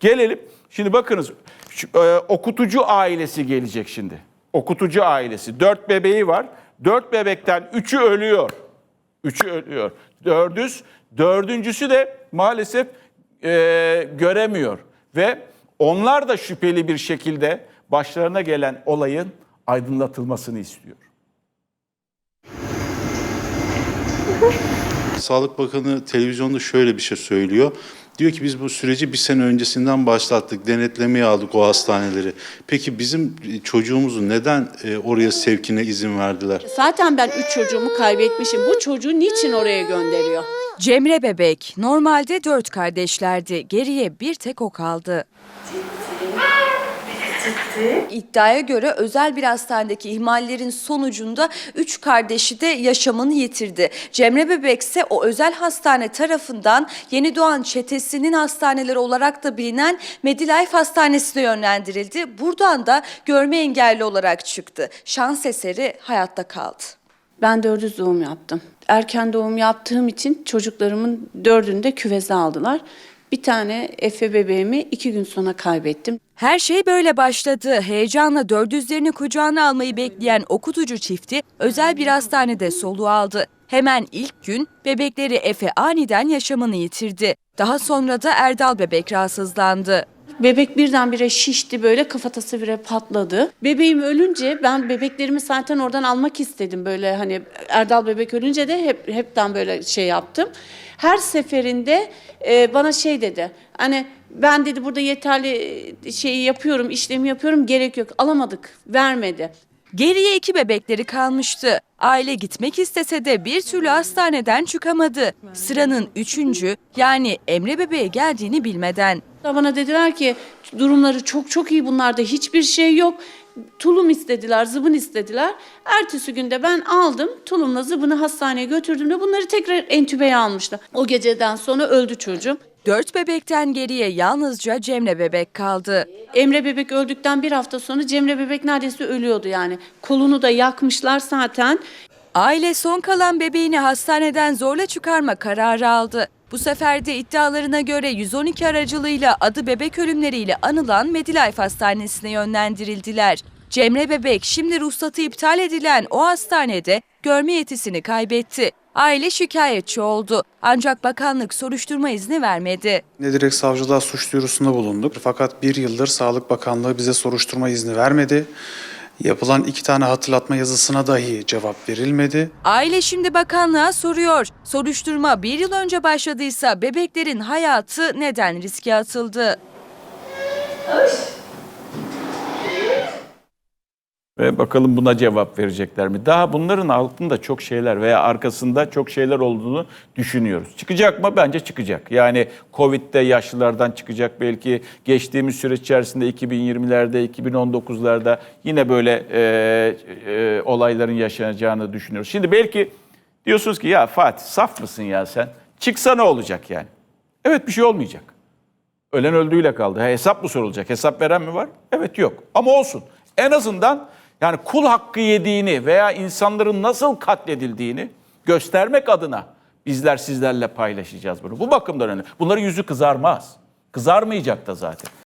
Gelelim. Şimdi bakınız şu, e, okutucu ailesi gelecek şimdi. Okutucu ailesi. Dört bebeği var. Dört bebekten üçü ölüyor. Üçü ölüyor. Dördüz, dördüncüsü de maalesef e, göremiyor. Ve onlar da şüpheli bir şekilde başlarına gelen olayın aydınlatılmasını istiyor. Sağlık Bakanı televizyonda şöyle bir şey söylüyor. Diyor ki biz bu süreci bir sene öncesinden başlattık, denetlemeye aldık o hastaneleri. Peki bizim çocuğumuzu neden e, oraya sevkine izin verdiler? Zaten ben üç çocuğumu kaybetmişim. Bu çocuğu niçin oraya gönderiyor? Cemre Bebek normalde dört kardeşlerdi. Geriye bir tek o kaldı. İddiaya göre özel bir hastanedeki ihmallerin sonucunda üç kardeşi de yaşamını yitirdi. Cemre Bebek ise o özel hastane tarafından yeni doğan çetesinin hastaneleri olarak da bilinen Medilife Hastanesi'ne yönlendirildi. Buradan da görme engelli olarak çıktı. Şans eseri hayatta kaldı. Ben dördüz doğum yaptım. Erken doğum yaptığım için çocuklarımın dördünü de küveze aldılar. Bir tane Efe bebeğimi iki gün sonra kaybettim. Her şey böyle başladı. Heyecanla dördüzlerini kucağına almayı bekleyen okutucu çifti özel bir hastanede soluğu aldı. Hemen ilk gün bebekleri Efe aniden yaşamını yitirdi. Daha sonra da Erdal bebek rahatsızlandı. Bebek birdenbire şişti böyle kafatası bire patladı. Bebeğim ölünce ben bebeklerimi zaten oradan almak istedim böyle hani Erdal bebek ölünce de hep hepten böyle şey yaptım. Her seferinde e, bana şey dedi hani ben dedi burada yeterli şeyi yapıyorum işlemi yapıyorum gerek yok alamadık vermedi. Geriye iki bebekleri kalmıştı. Aile gitmek istese de bir türlü hastaneden çıkamadı. Sıranın üçüncü yani Emre bebeğe geldiğini bilmeden. Bana dediler ki durumları çok çok iyi bunlarda hiçbir şey yok. Tulum istediler, zıbın istediler. Ertesi günde ben aldım tulumla zıbını hastaneye götürdüğümde bunları tekrar entübeye almışlar. O geceden sonra öldü çocuğum. Dört bebekten geriye yalnızca Cemre bebek kaldı. Emre bebek öldükten bir hafta sonra Cemre bebek neredeyse ölüyordu yani. Kolunu da yakmışlar zaten. Aile son kalan bebeğini hastaneden zorla çıkarma kararı aldı. Bu sefer de iddialarına göre 112 aracılığıyla adı bebek ölümleriyle anılan Medilife Hastanesi'ne yönlendirildiler. Cemre Bebek şimdi ruhsatı iptal edilen o hastanede görme yetisini kaybetti. Aile şikayetçi oldu. Ancak bakanlık soruşturma izni vermedi. Ne direkt savcılığa suç duyurusunda bulunduk. Fakat bir yıldır Sağlık Bakanlığı bize soruşturma izni vermedi. Yapılan iki tane hatırlatma yazısına dahi cevap verilmedi. Aile şimdi bakanlığa soruyor. Soruşturma bir yıl önce başladıysa bebeklerin hayatı neden riske atıldı? Ve bakalım buna cevap verecekler mi? Daha bunların altında çok şeyler veya arkasında çok şeyler olduğunu düşünüyoruz. Çıkacak mı? Bence çıkacak. Yani Covid'de yaşlılardan çıkacak belki. Geçtiğimiz süreç içerisinde 2020'lerde, 2019'larda yine böyle e, e, olayların yaşanacağını düşünüyoruz. Şimdi belki diyorsunuz ki ya Fatih saf mısın ya sen? Çıksa ne olacak yani? Evet bir şey olmayacak. Ölen öldüğüyle kaldı. Ha, hesap mı sorulacak? Hesap veren mi var? Evet yok. Ama olsun. En azından yani kul hakkı yediğini veya insanların nasıl katledildiğini göstermek adına bizler sizlerle paylaşacağız bunu. Bu bakımdan önemli. Bunların yüzü kızarmaz. Kızarmayacak da zaten.